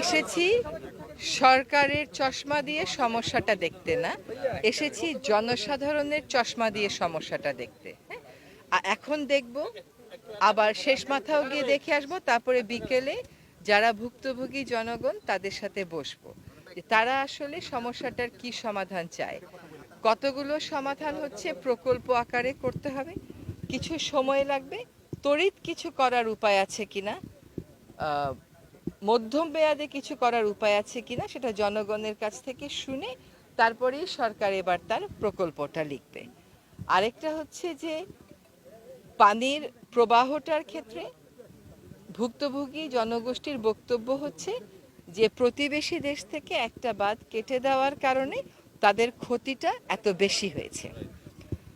এসেছি সরকারের চশমা দিয়ে সমস্যাটা দেখতে, না? এসেছি জনসাধারণের চশমা দিয়ে সমস্যাটা দেখতে হ্যাঁ? এখন দেখব, আবার শেষ মাথাও গিয়ে দেখে আসব, তারপরে বিকেলে যারা ভুক্তভোগী জনগণ, তাদের সাথে বসবো। তারা আসলে সমস্যাটার কি সমাধান চায়? কতগুলো সমাধান হচ্ছে প্রকল্প আকারে করতে হবে? কিছু সময় লাগবে? তড়িৎ কিছু করার উপায় আছে কিনা? মধ্যম মেয়াদে কিছু করার উপায় আছে কিনা সেটা জনগণের কাছ থেকে শুনে তারপরেই সরকার এবার তার প্রকল্পটা লিখবে। আরেকটা হচ্ছে যে, পানির প্রবাহটার ক্ষেত্রে ভুক্তভোগী জনগোষ্ঠীর বক্তব্য হচ্ছে যে, প্রতিবেশী দেশ থেকে একটা বাঁধ কেটে দেওয়ার কারণে তাদের ক্ষতিটা এত বেশি হয়েছে।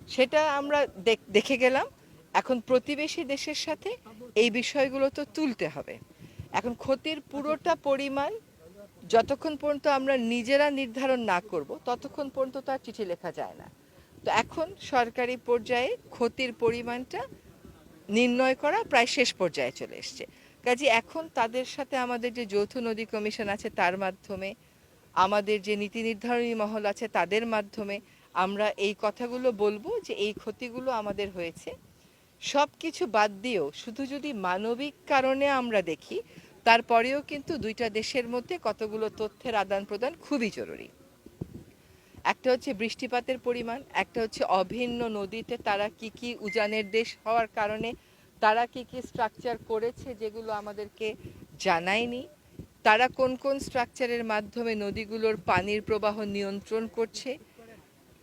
সেটা আমরা দেখে গেলাম। এখন প্রতিবেশী দেশের সাথে এই বিষয়গুলো তো তুলতে হবে। এখন ক্ষতির পুরোটা পরিমাণ যতক্ষণ পর্যন্ত আমরা নিজেরা নির্ধারণ না করব, ততক্ষণ পর্যন্ত তার চিঠি লেখা যায় না। তো এখন সরকারি পর্যায়ে ক্ষতির পরিমাণটা নির্ণয় করা প্রায় শেষ পর্যায়ে চলে এসছে। কাজে এখন তাদের সাথে আমাদের যে যৌথ নদী কমিশন আছে, তার মাধ্যমে, আমাদের যে নীতি নির্ধারণী মহল আছে, তাদের মাধ্যমে আমরা এই কথাগুলো বলব যে এই ক্ষতিগুলো আমাদের হয়েছে। সব কিছু বাদ দিয়েও শুধু যদি মানবিক কারণে আমরা দেখি, তারপরেও কিন্তু দুইটা দেশের মধ্যে কতগুলো তথ্যের আদান প্রদান খুবই জরুরি। একটা হচ্ছে বৃষ্টিপাতের পরিমাণ, একটা হচ্ছে অভিন্ন নদীতে তারা কি কি উজানের দেশ হওয়ার কারণে তারা কি কি স্ট্রাকচার করেছে যেগুলো আমাদেরকে জানায়নি, তারা কোন কোন স্ট্রাকচারের মাধ্যমে নদীগুলোর পানির প্রবাহ নিয়ন্ত্রণ করছে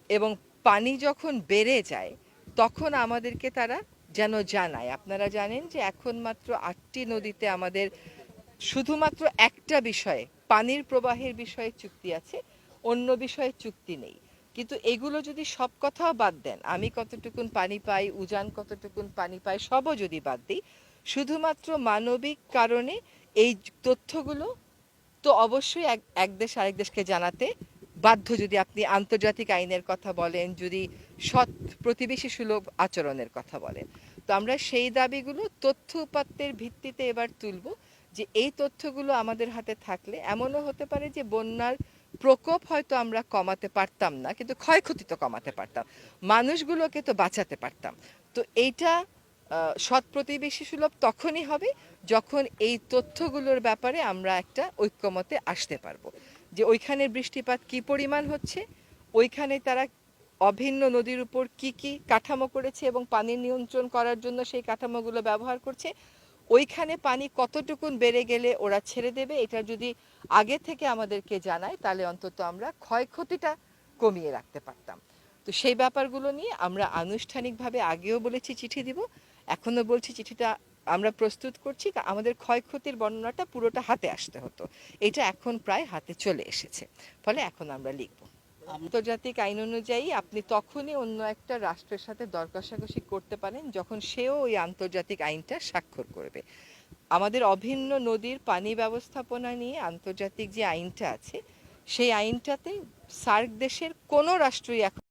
এবং পানি যখন বেড়ে যায়, তখন আমাদেরকে তারা যেন জানায়। আপনারা জানেন যে এখন মাত্র আটটি নদীতে আমাদের শুধুমাত্র একটা বিষয়ে, পানির প্রবাহের বিষয়ে চুক্তি আছে, অন্য বিষয়ে চুক্তি নেই। কিন্তু এগুলো যদি সব কথাও বাদ দেন, আমি কতটুকুন পানি পাই, উজান কতটুকুন পানি পাই, সবও যদি বাদ দিই, শুধুমাত্র মানবিক কারণে এই তথ্যগুলো তো অবশ্যই এক এক দেশ আরেক দেশকে জানাতে বাধ্য যদি আপনি আন্তর্জাতিক আইনের কথা বলেন, যদি সৎ প্রতিবেশী সুলভ আচরণের কথা বলেন। তো আমরা সেই দাবিগুলো তথ্য উপাত্তের ভিত্তিতে এবার তুলব যে এই তথ্যগুলো আমাদের হাতে থাকলে এমনও হতে পারে যে বন্যার প্রকোপ হয়তো আমরা কমাতে পারতাম না, কিন্তু ক্ষয়ক্ষতি তো কমাতে পারতাম। মানুষগুলোকে তো বাঁচাতে পারতাম। তো এইটা সৎ প্রতিবেশী সুলভ তখনই হবে যখন এই তথ্যগুলোর ব্যাপারে আমরা একটা ঐক্যমতে আসতে পারব। যে ওইখানে বৃষ্টিপাত কি পরিমাণ হচ্ছে? ওইখানে তারা অভিন্ন নদীর উপর কি কি কাঠামো করেছে এবং পানি নিয়ন্ত্রণ করার জন্য সেই কাঠামোগুলো ব্যবহার করছে? ওইখানে পানি কতটুকুন বেড়ে গেলে ওরা ছেড়ে দেবে? এটা যদি আগে থেকে আমাদেরকে জানায়, তাহলে অন্তত আমরা ক্ষয়ক্ষতিটা কমিয়ে রাখতে পারতাম। তো সেই ব্যাপারগুলো নিয়ে আমরা আনুষ্ঠানিকভাবে আগেও বলেছি, চিঠি দিব। এখনও বলছি, চিঠিটা আমরা প্রস্তুত করছি আমাদের ক্ষয়ক্ষতির বর্ণনাটা পুরোটা হাতে আসতে হতো। এটা এখন প্রায় হাতে চলে এসেছে। ফলে এখন আমরা লিখব। আন্তর্জাতিক আইন অনুযায়ী আপনি তখনই অন্য একটা রাষ্ট্রের সাথে দর কষাকষি করতে পারেন যখন সেও ওই আন্তর্জাতিক আইনটা স্বাক্ষর করবে। আমাদের অভিন্ন নদীর পানি ব্যবস্থাপনা নিয়ে আন্তর্জাতিক যে আইনটা আছে, সেই আইনটাতে সার্ক দেশের কোনো রাষ্ট্রই এখন